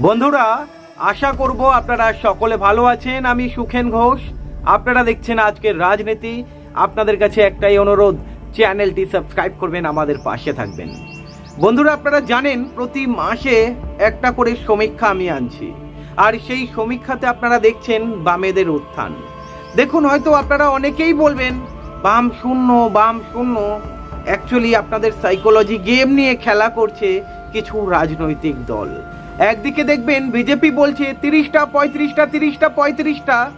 বন্ধুরা, আশা করব আপনারা সকলে ভালো আছেন। আমি সুখেন ঘোষ। আপনারা দেখছেন আজকের রাজনীতি। আপনাদের কাছে একটাই অনুরোধ, চ্যানেলটি সাবস্ক্রাইব করবেন, আমাদের পাশে থাকবেন। বন্ধুরা, আপনারা জানেন, প্রতি মাসে একটা করে সমীক্ষা আমি আনছি। আর সেই সমীক্ষাতে আপনারা দেখছেন বামেদের উত্থান। দেখুন, হয়তো আপনারা অনেকেই বলবেন, বাম শূন্য বাম শূন্য। অ্যাকচুয়ালি আপনাদের সাইকোলজি গেম নিয়ে খেলা করছে কিছু রাজনৈতিক দল। একদিকে দেখবেন বিজেপি বলছে তিরিশটা, পঁয়ত্রিশটা তিরিশটা, পঁয়ত্রিশটা।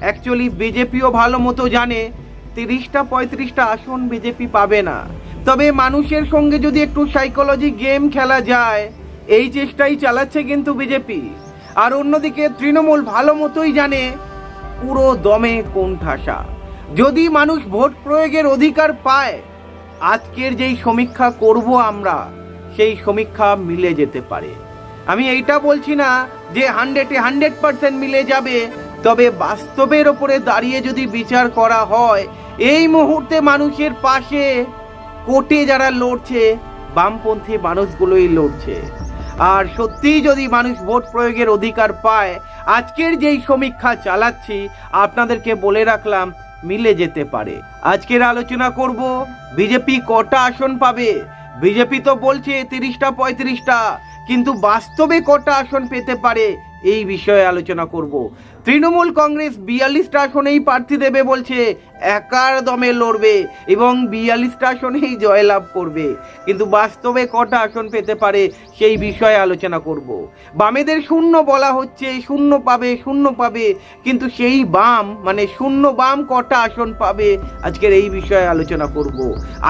অ্যাকচুয়ালি বিজেপিও ভালো মতো জানে, তিরিশটা, পঁয়ত্রিশটা আসন বিজেপি পাবে না। তবে মানুষের সঙ্গে যদি একটু সাইকোলজি গেম খেলা যায়, এই চেষ্টাই চালাচ্ছে কিন্তু বিজেপি। আর অন্যদিকে তৃণমূল ভালো মতোই জানে, পুরো দমে কোন ঠাসা। যদি মানুষ ভোট প্রয়োগের অধিকার পায়, আজকের যেই সমীক্ষা করব আমরা, সেই সমীক্ষা মিলে যেতে পারে। আমি এইটা বলছি না যে হান্ড্রেডে হান্ড্রেড পার্সেন্ট মিলে যাবে, তবে বাস্তবের ওপরে দাঁড়িয়ে যদি বিচার করা হয়, এই মুহূর্তে মানুষের পাশে কোর্টে যারা লড়ছে, বামপন্থী মানুষগুলোই লড়ছে। আর সত্যিই যদি মানুষ ভোট প্রয়োগের অধিকার পায়, আজকের যেই সমীক্ষা চালাচ্ছি, আপনাদেরকে বলে রাখলাম, মিলে যেতে পারে। আজকের আলোচনা করব, বিজেপি কটা আসন পাবে? বিজেপি তো বলছে তিরিশটা, পঁয়ত্রিশটা। কিন্তু বাস্তবে কটা আসন পেতে পারে এই বিষয়ে আলোচনা করব। তৃণমূল কংগ্রেস বিয়াল্লিশটা আসনেই প্রার্থী দেবে বলছে, একার দমে লড়বে এবং বিয়াল্লিশটা আসনেই জয়লাভ করবে। কিন্তু বাস্তবে কটা আসন পেতে পারে সেই বিষয়ে আলোচনা করব। বামেদের শূন্য বলা হচ্ছে, শূন্য পাবে শূন্য পাবে, কিন্তু সেই বাম মানে শূন্য বাম কটা আসন পাবে আজকের এই বিষয়ে আলোচনা করব।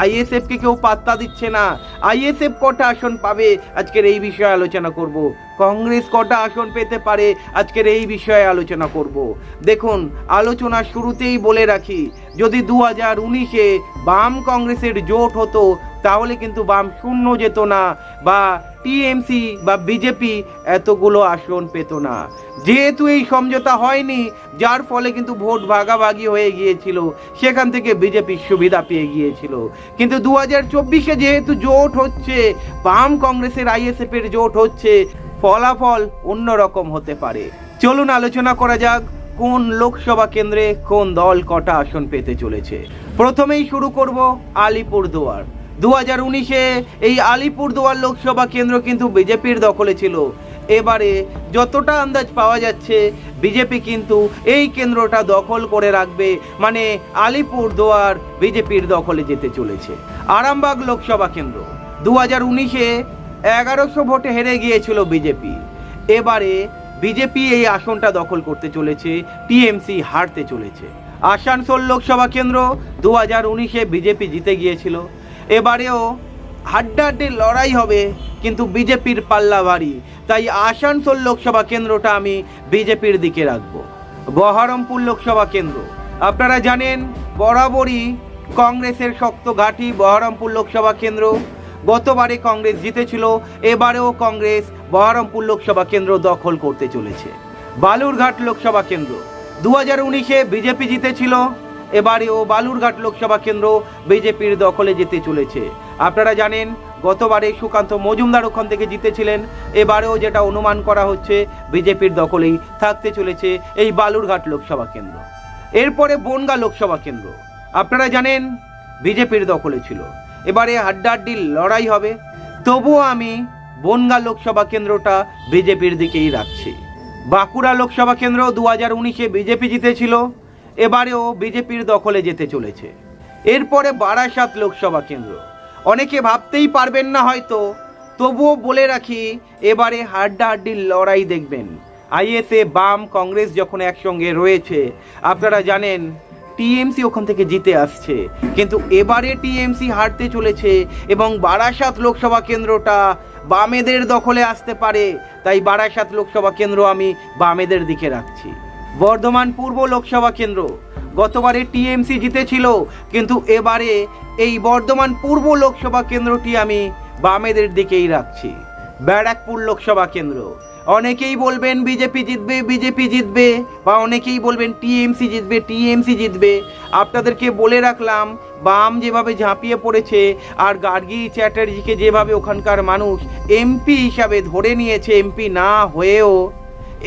আইএসএফকে কেউ পাত্তা দিচ্ছে না। আইএসএফ কটা আসন পাবে আজকের এই বিষয়ে আলোচনা করব। কংগ্রেস কটা আসন পেতে পারে আজকের এই বিষয়ে আলোচনা করব। দেখুন, আলোচনা শুরুতেই বলে রাখি, যদি দু হাজার উনিশে বাম কংগ্রেসের জোট হতো, তাহলে কিন্তু বাম শূন্য যেত না, বা টিএমসি বা বিজেপি এতগুলো আসন পেত না। যেহেতু এই সমঝোতা হয়নি, যার ফলে কিন্তু ভোট ভাগাভাগি হয়ে গিয়েছিল, সেখান থেকে বিজেপি সুবিধা পেয়ে গিয়েছিল। কিন্তু দু হাজার চব্বিশে যেহেতু জোট হচ্ছে, বাম কংগ্রেসের আইএসএফ এর জোট হচ্ছে, ফলাফল অন্যরকম হতে পারে। চলুন আলোচনা করা যাক কোন লোকসভা কেন্দ্রে কোন দল কটা আসন পেতে চলেছে। প্রথমেই শুরু করব আলিপুরদুয়ার। দু হাজার উনিশে এই আলিপুরদুয়ার লোকসভা কেন্দ্র কিন্তু বিজেপির দখলে ছিল। এবারে যতটা আন্দাজ পাওয়া যাচ্ছে, বিজেপি কিন্তু এই কেন্দ্রটা দখল করে রাখবে। মানে আলিপুরদুয়ার বিজেপির দখলে যেতে চলেছে। আরামবাগ লোকসভা কেন্দ্র। দু হাজার উনিশে এগারোশো ভোটে হেরে গিয়েছিল বিজেপি। এবারে বিজেপি এই আসনটা দখল করতে চলেছে, টিএমসি হারতে চলেছে। আসানসোল লোকসভা কেন্দ্র দু হাজার উনিশে বিজেপি জিতে গিয়েছিল। এবারেও হাড্ডাহাড্ডি লড়াই হবে কিন্তু বিজেপির পাল্লা ভারী। তাই আসানসোল লোকসভা কেন্দ্রটা আমি বিজেপির দিকে রাখব। বহরমপুর লোকসভা কেন্দ্র। আপনারা জানেন, বরাবরই কংগ্রেসের শক্ত ঘাঁটি বহরমপুর লোকসভা কেন্দ্র। গতবারে কংগ্রেস জিতেছিল, এবারেও কংগ্রেস বহরমপুর লোকসভা কেন্দ্র দখল করতে চলেছে। বালুরঘাট লোকসভা কেন্দ্র দু হাজার উনিশে বিজেপি জিতেছিল, এবারেও বালুরঘাট লোকসভা কেন্দ্র বিজেপির দখলে যেতে চলেছে। আপনারা জানেন, গতবারে সুকান্ত মজুমদার ওখান থেকে জিতেছিলেন, এবারেও যেটা অনুমান করা হচ্ছে, বিজেপির দখলেই থাকতে চলেছে এই বালুরঘাট লোকসভা কেন্দ্র। এরপরে বনগা লোকসভা কেন্দ্র, আপনারা জানেন, বিজেপির দখলে ছিল। এবারে হাড্ডাহাড্ডি লড়াই হবে। তবুও আমি বনগা লোকসভা কেন্দ্রটা বিজেপির দিকেই রাখছি। বাঁকুড়া লোকসভা কেন্দ্র দু হাজার উনিশে বিজেপি জিতেছিল, এবারেও বিজেপির দখলে যেতে চলেছে। এরপরে বারাসাত লোকসভা কেন্দ্র। অনেকে ভাবতেই পারবেন না হয়তো, তবুও বলে রাখি, এবারে হাড্ডাহাড্ডির লড়াই দেখবেন। আইএসএ, বাম, কংগ্রেস যখন একসঙ্গে রয়েছে, আপনারা জানেন টিএমসি ওখান থেকে জিতে আসছে। কিন্তু এবারে টিএমসি হারতে চলেছে এবং বারাসাত লোকসভা কেন্দ্রটা বামেদের দখলে আসতে পারে। তাই বারাসাত লোকসভা কেন্দ্র আমি বামেদের দিকে রাখছি। বর্ধমান পূর্ব লোকসভা কেন্দ্র, গতবারে টিএমসি জিতেছিল, কিন্তু এবারে এই বর্ধমান পূর্ব লোকসভা কেন্দ্রটি আমি বামেদের দিকেই রাখছি। ব্যারাকপুর লোকসভা কেন্দ্র অনেকেই বলবেন বিজেপি জিতবে বিজেপি জিতবে, বা অনেকেই বলবেন টিএমসি জিতবে টিএমসি জিতবে। আপনাদেরকে বলে রাখলাম, বাম যেভাবে ঝাঁপিয়ে পড়েছে আর গার্গী চ্যাটার্জিকে যেভাবে ওখানকার মানুষ এমপি হিসাবে ধরে নিয়েছে এমপি না হয়েও,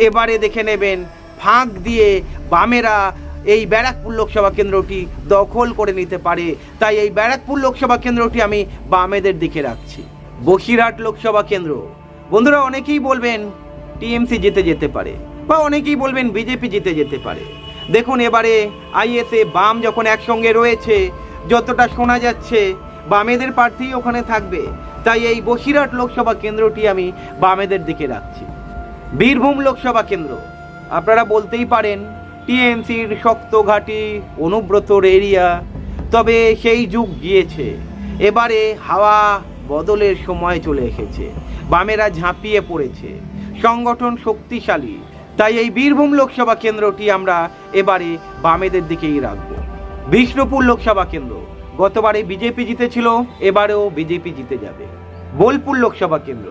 এবারে দেখে নেবেন, ফাঁক দিয়ে বামেরা এই ব্যারাকপুর লোকসভা কেন্দ্রটি দখল করে নিতে পারে। তাই এই ব্যারাকপুর লোকসভা কেন্দ্রটি আমি বামেদের দিকে রাখছি। বসিরহাট লোকসভা কেন্দ্র। বন্ধুরা, অনেকেই বলবেন টিএমসি জিতে যেতে পারে বা অনেকেই বলবেন বিজেপি জিতে যেতে পারে। দেখুন, এবারে আইএসএ বাম যখন একসঙ্গে রয়েছে, যতটা শোনা যাচ্ছে, বামেদের প্রার্থী ওখানে থাকবে। তাই এই বসিরহাট লোকসভা কেন্দ্রটি আমি বামেদের দিকে রাখছি। বীরভূম লোকসভা কেন্দ্র, আপনারা বলতেই পারেন, টিএমসির শক্ত ঘাঁটি, অনুব্রতর এরিয়া, তবে সেই যুগ গিয়েছে। এবারে হাওয়া বদলের সময় চলে এসেছে। বামেরা ঝাঁপিয়ে পড়েছে। সংগঠন শক্তিশালী। তাই এই বীরভূম লোকসভা কেন্দ্রটি আমরা এবারে বামেদের দিকেই রাখব। বিষ্ণুপুর লোকসভা কেন্দ্র। গতবারে বিজেপি জিতেছিল, এবারেও বিজেপি জিতে যাবে। বোলপুর লোকসভা কেন্দ্র।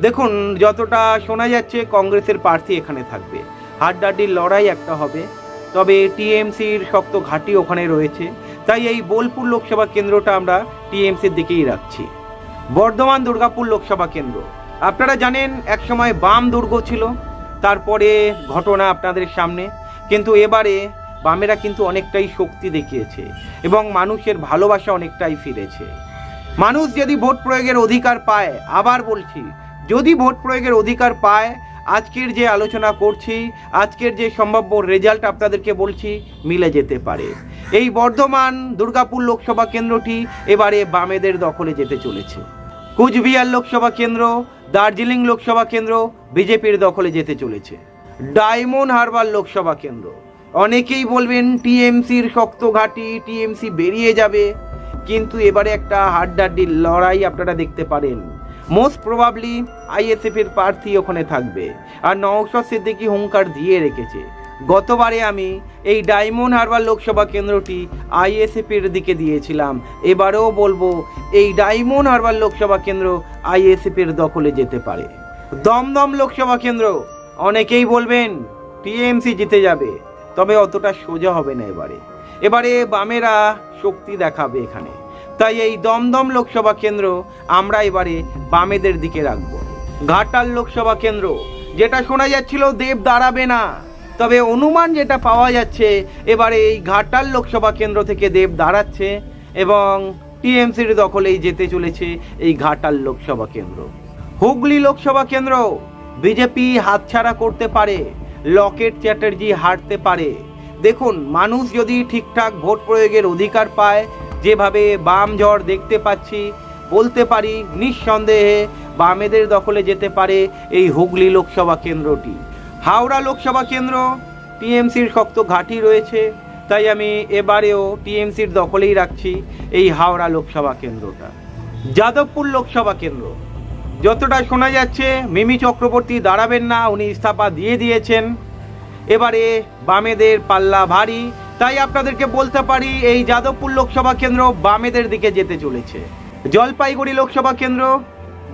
দেখুন, যতটা শোনা যাচ্ছে, কংগ্রেসের প্রার্থী এখানে থাকবে। হাড্ডাহাড্ডির লড়াই একটা হবে। তবে টিএমসির শক্ত ঘাঁটি ওখানে রয়েছে। তাই এই বোলপুর লোকসভা কেন্দ্রটা আমরা টিএমসির দিকেই রাখছি। বর্ধমান দুর্গাপুর লোকসভা কেন্দ্র। আপনারা জানেন, একসময় বাম দুর্গ ছিল, তারপরে ঘটনা আপনাদের সামনে, কিন্তু এবারে বামেরা কিন্তু অনেকটাই শক্তি দেখিয়েছে এবং মানুষের ভালোবাসা অনেকটাই ফিরেছে। মানুষ যদি ভোট প্রয়োগের অধিকার পায়, আবার বলছি, যদি ভোট প্রয়োগের অধিকার পায় আজকের যে আলোচনা করছি, আজকের যে সম্ভাব্য রেজাল্ট আপনাদেরকে বলছি, মিলে যেতে পারে। এই বর্ধমান দুর্গাপুর লোকসভা কেন্দ্রটি এবারে বামেদের দখলে যেতে চলেছে। কুচবিহার লোকসভা কেন্দ্র, দার্জিলিং লোকসভা কেন্দ্র, বিজেপির দখলে যেতে চলেছে। ডায়মন্ড হারবার লোকসভা কেন্দ্র। অনেকেই বলবেন, টিএমসির শক্ত ঘাঁটি, টিএমসি বেরিয়ে যাবে। কিন্তু এবারে একটা হাড্ডাহাড্ডির লড়াই আপনারা দেখতে পারেন। মোস্ট প্রবাবলি আইএসএফ এর প্রার্থী ওখানে থাকবে। আর নওশাদ সিদ্দিকি হুঙ্কার দিয়ে রেখেছে। গতবারে আমি এই ডায়মন্ড হারবার লোকসভা কেন্দ্রটি আইএসএফ এর দিকে দিয়েছিলাম। এবারেও বলব, এই ডায়মন্ড হারবার লোকসভা কেন্দ্র আইএসএফ এর দখলে যেতে পারে। দমদম লোকসভা কেন্দ্র, অনেকেই বলবেন টিএমসি জিতে যাবে। তবে অতটা সোজা হবে না এবারে। এবারে বামেরা শক্তি দেখাবে এখানে। তাই এই দমদম লোকসভা কেন্দ্র আমরা এবারে বামেদের দিকে রাখব। ঘাটাল লোকসভা কেন্দ্র, যেটা শোনা যাচ্ছিল দেব দাঁড়াবে না, তবে অনুমান যেটা পাওয়া যাচ্ছে, এবারে এই ঘাটাল লোকসভা কেন্দ্র থেকে দেব দাঁড়াচ্ছে এবং টিএমসির দখলেই যেতে চলেছে এই ঘাটাল লোকসভা কেন্দ্র। হুগলি লোকসভা কেন্দ্র, বিজেপি হাতছাড়া করতে পারে, লকেট চ্যাটার্জি হারতে পারে। দেখুন, মানুষ যদি ঠিকঠাক ভোট প্রয়োগের অধিকার পায় যেভাবে বাম ঝড় দেখতে পাচ্ছি, বলতে পারি নিঃসন্দেহে বামেদের দখলে যেতে পারে এই হুগলি লোকসভা কেন্দ্রটি। হাওড়া লোকসভা কেন্দ্র, টিএমসির শক্ত ঘাঁটি রয়েছে, তাই আমি এবারেও টিএমসির দখলেই রাখছি এই হাওড়া লোকসভা কেন্দ্রটা। যাদবপুর লোকসভা কেন্দ্র, যতটা শোনা যাচ্ছে মিমি চক্রবর্তী দাঁড়াবেন না, উনি ইস্তফা দিয়ে দিয়েছেন। এবারে বামেদের পাল্লা ভারী তাই আপনাদেরকে বলতে পারি, এই যাদবপুর লোকসভা কেন্দ্র বামেদের দিকে যেতে চলেছে। জলপাইগুড়ি লোকসভা কেন্দ্র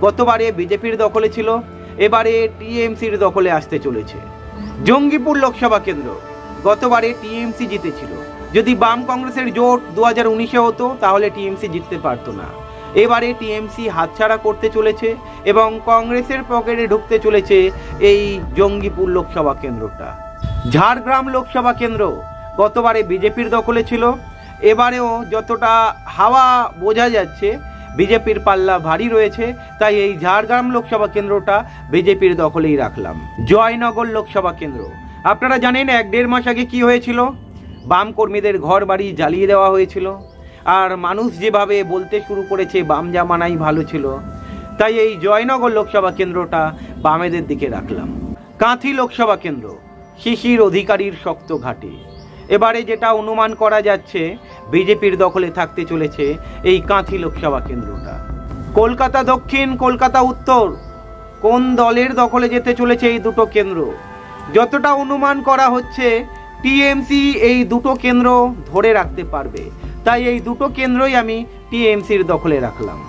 গতবারে বিজেপির দখলে ছিল, এবারে টিএমসির দখলে আসতে চলেছে। জঙ্গিপুর লোকসভা কেন্দ্র গতবারে টিএমসি জিতেছিল। যদি বাম কংগ্রেসের জোট দু হাজার উনিশে হতো, তাহলে টিএমসি জিততে পারতো না। এবারে টিএমসি হাতছাড়া করতে চলেছে এবং কংগ্রেসের পকেটে ঢুকতে চলেছে এই জঙ্গিপুর লোকসভা কেন্দ্রটা। ঝাড়গ্রাম লোকসভা কেন্দ্র গতবারে বিজেপির দখলে ছিল। এবারেও যতটা হাওয়া বোঝা যাচ্ছে, বিজেপির পাল্লা ভারী রয়েছে, তাই এই ঝাড়গ্রাম লোকসভা কেন্দ্রটা বিজেপির দখলেই রাখলাম। জয়নগর লোকসভা কেন্দ্র। আপনারা জানেন, এক দেড় মাস আগে কি হয়েছিল? বাম কর্মীদের ঘর বাড়ি জ্বালিয়ে দেওয়া হয়েছিল। আর মানুষ যেভাবে বলতে শুরু করেছে, বাম জামানাই ভালো ছিল। তাই এই জয়নগর লোকসভা কেন্দ্রটা বামেদের দিকে রাখলাম। কাঁথি লোকসভা কেন্দ্র, শিশির অধিকারীর শক্ত ঘাটে। এবারে যেটা অনুমান করা যাচ্ছে, বিজেপির দখলে থাকতে চলেছে এই কাঁথি লোকসভা কেন্দ্রটা। কলকাতা দক্ষিণ, কলকাতা উত্তর, কোন দলের দখলে যেতে চলেছে এই দুটো কেন্দ্র? যতটা অনুমান করা হচ্ছে, টিএমসি এই দুটো কেন্দ্র ধরে রাখতে পারবে। তাই এই দুটো কেন্দ্রই আমি টিএমসির দখলে রাখলাম।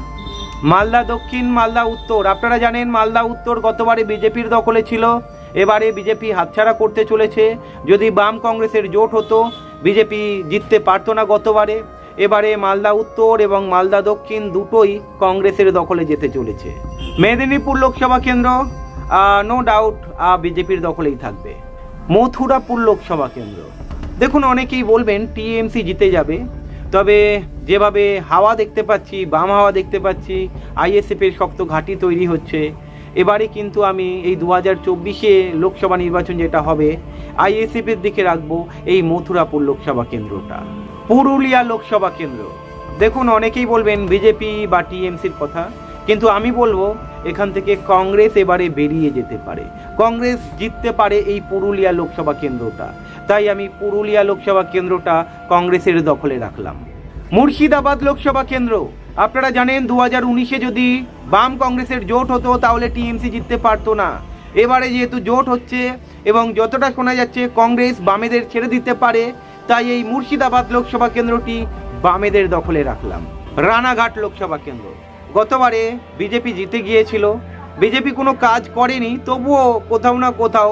মালদা দক্ষিণ, মালদা উত্তর। আপনারা জানেন, মালদা উত্তর গতবারে বিজেপির দখলে ছিল। এবারে বিজেপি হাতছাড়া করতে চলেছে। যদি বাম কংগ্রেসের জোট হতো, বিজেপি জিততে পারতো না গতবারে। এবারে মালদা উত্তর এবং মালদা দক্ষিণ দুটোই কংগ্রেসের দখলে যেতে চলেছে। মেদিনীপুর লোকসভা কেন্দ্র নো ডাউট বিজেপির দখলেই থাকবে। মথুরাপুর লোকসভা কেন্দ্র। দেখুন, অনেকেই বলবেন টিএমসি জিতে যাবে। তবে যেভাবে হাওয়া দেখতে পাচ্ছি, বাম হাওয়া দেখতে পাচ্ছি, আইএসএফের শক্ত ঘাঁটি তৈরি হচ্ছে। এবারে কিন্তু আমি এই দু হাজার চব্বিশে লোকসভা নির্বাচন যেটা হবে, আইএসএফের দিকে রাখব এই মথুরাপুর লোকসভা কেন্দ্রটা। পুরুলিয়া লোকসভা কেন্দ্র। দেখুন, অনেকেই বলবেন বিজেপি বা টিএমসির কথা, কিন্তু আমি বলব এখান থেকে কংগ্রেস এবারে বেরিয়ে যেতে পারে। কংগ্রেস জিততে পারে এই পুরুলিয়া লোকসভা কেন্দ্রটা। তাই আমি পুরুলিয়া লোকসভা কেন্দ্রটা কংগ্রেসের দখলে রাখলাম। মুর্শিদাবাদ লোকসভা কেন্দ্র। আপনারা জানেন দু হাজার উনিশে যদি বাম কংগ্রেসের জোট হতো, তাহলে টিএমসি জিততে পারতো না। এবারে যেহেতু জোট হচ্ছে এবং যতটা শোনা যাচ্ছে, কংগ্রেস বামেদের ছেড়ে দিতে পারে, তাই এই মুর্শিদাবাদ লোকসভা কেন্দ্রটি বামেদের দখলে রাখলাম। রানাঘাট লোকসভা কেন্দ্র। গতবারে বিজেপি জিতে গিয়েছিল। বিজেপি কোনো কাজ করেনি, তবুও কোথাও না কোথাও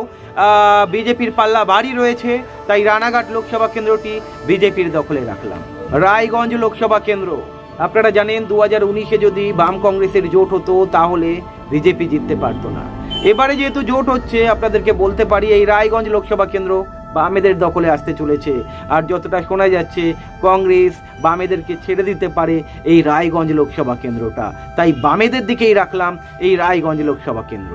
বিজেপির পাল্লা ভারী রয়েছে, তাই রানাঘাট লোকসভা কেন্দ্রটি বিজেপির দখলে রাখলাম। রায়গঞ্জ লোকসভা কেন্দ্র। আপনারা জানেন দু হাজার উনিশে যদি বাম কংগ্রেসের জোট হতো, তাহলে বিজেপি জিততে পারতো না। এবারে যেহেতু জোট হচ্ছে, আপনাদেরকে বলতে পারি, এই রায়গঞ্জ লোকসভা কেন্দ্র বামেদের দখলে আসতে চলেছে। আর যতটা শোনা যাচ্ছে, কংগ্রেস বামেদেরকে ছেড়ে দিতে পারে এই রায়গঞ্জ লোকসভা কেন্দ্রটা। তাই বামেদের দিকেই রাখলাম এই রায়গঞ্জ লোকসভা কেন্দ্র।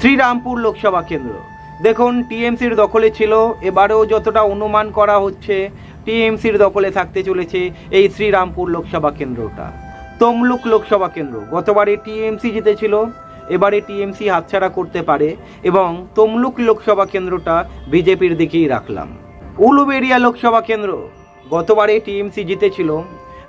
শ্রীরামপুর লোকসভা কেন্দ্র। দেখুন, টিএমসির দখলে ছিল, এবারেও যতটা অনুমান করা হচ্ছে, টিএমসির দখলে থাকতে চলেছে এই শ্রীরামপুর লোকসভা কেন্দ্রটা। তমলুক লোকসভা কেন্দ্র, গতবারে টিএমসি জিতেছিল, এবারে টিএমসি হাতছাড়া করতে পারে এবং তমলুক লোকসভা কেন্দ্রটা বিজেপির দিকেই রাখলাম। উলুবেরিয়া লোকসভা কেন্দ্র, গতবারে টিএমসি জিতেছিল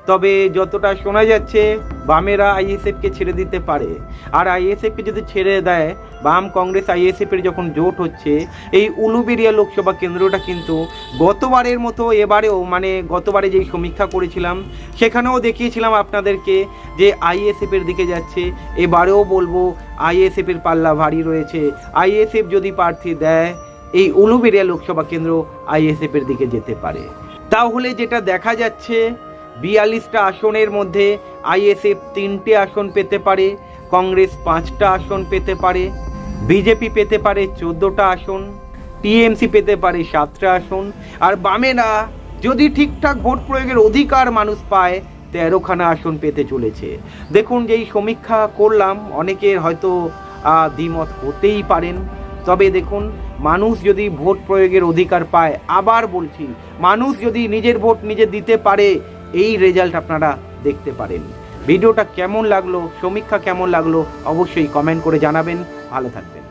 তবে যতটা শোনা যাচ্ছে, বামেরা আইএসএফকে ছেড়ে দিতে পারে। আর আইএসএফকে যদি ছেড়ে দেয়, বাম কংগ্রেস আইএসএফের যখন জোট হচ্ছে, এই উলুবেরিয়া লোকসভা কেন্দ্রটা কিন্তু গতবারের মতো এবারেও মানে গতবারে যেই সমীক্ষা করেছিলাম, সেখানেও দেখিয়েছিলাম আপনাদেরকে যে আইএসএফের দিকে যাচ্ছে। এবারেও বলব, আইএসএফের পাল্লা ভারী রয়েছে। আইএসএফ যদি প্রার্থী দেয়, এই উলুবেরিয়া লোকসভা কেন্দ্র আইএসএফের দিকে যেতে পারে। তাহলে যেটা দেখা যাচ্ছে বিয়াল্লিশটা আসনের মধ্যে আইএসএফ তিনটে আসন পেতে পারে, কংগ্রেস পাঁচটা আসন পেতে পারে, বিজেপি পেতে পারে চোদ্দোটা আসন, টিএমসি পেতে পারে সাতটা আসন, আর বামেরা যদি ঠিকঠাক ভোট প্রয়োগের অধিকার মানুষ পায়, তেরোখানা আসন পেতে চলেছে। দেখুন যেই সমীক্ষা করলাম, অনেকের হয়তো দ্বিমত হতেই পারেন। তবে দেখুন, মানুষ যদি ভোট প্রয়োগের অধিকার পায়, আবার বলছি, মানুষ যদি নিজের ভোট নিজে দিতে পারে এই রেজাল্ট আপনারা দেখতে পারেন। ভিডিওটা কেমন লাগল, সমীক্ষা কেমন লাগল, অবশ্যই কমেন্ট করে জানাবেন। ভালো থাকবেন।